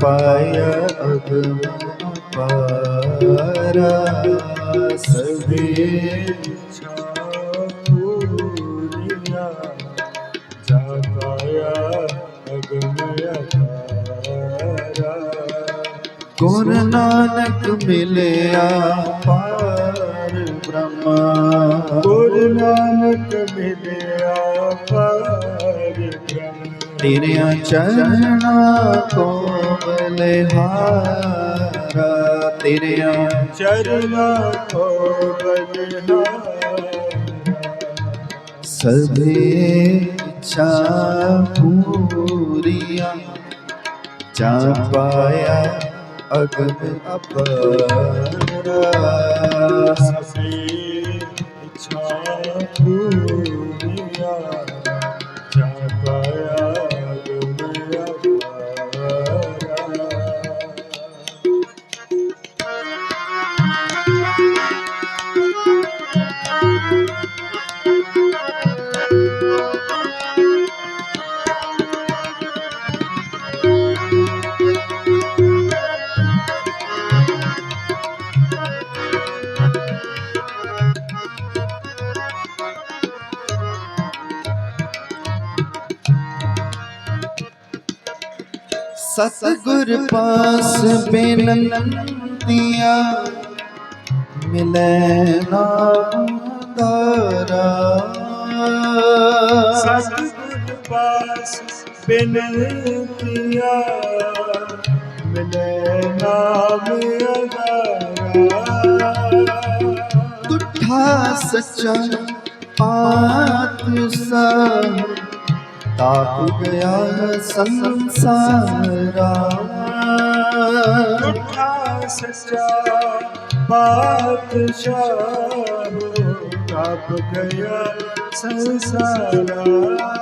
ਪਾਇਆ ਅਗਮ ਪਾਰਾ ਸਭੇ ਇੱਛਾ ਪੂਰੀਆ ਜਾ ਪਾਇਆ ਅਗਮ ਅਪਾਰਾ ਗੁਰ ਨਾਨਕ ਮਿਲਿਆ ਪਾਰ ਬ੍ਰਹਮਾ ਗੁਰ ਨਾਨਕ ਮਿਲਿਆ ਤੇਰਿਆਂ ਚਰਨਾਂ ਕੋ ਬਲਿਹਾਰਾ ਤੇਰਿਆਂ ਚਰਨਾ ਕੋ ਬਲਿਹਾਰਾ ਸਭੇ ਇੱਛਾ ਪੂਰੀਆਂ ਜਾ ਪਾਇਆ ਅਗਮ ਅਪਾਰਾ। ਸਭੀ ਸਤਿਗੁਰ ਪਾਸ ਬੇਨੰਤੀਆ ਮਿਲੈ ਨਾਮ ਦਾਰਾ ਸਤਿਗੁਰ ਪਾਸ ਬਿਨਤੀਆ ਮਿਲੇ ਨਾਮ ਸੱਚਾ ਪਾਤ ਸਾਹ ਤਾਪ ਗਿਆ ਸੰਸਾਰਾ ਟੁੱਟਾ ਸੱਚਾ ਪਾਤਸ਼ਾਹ ਕਾਪ ਗਿਆ ਸੰਸਾਰਾ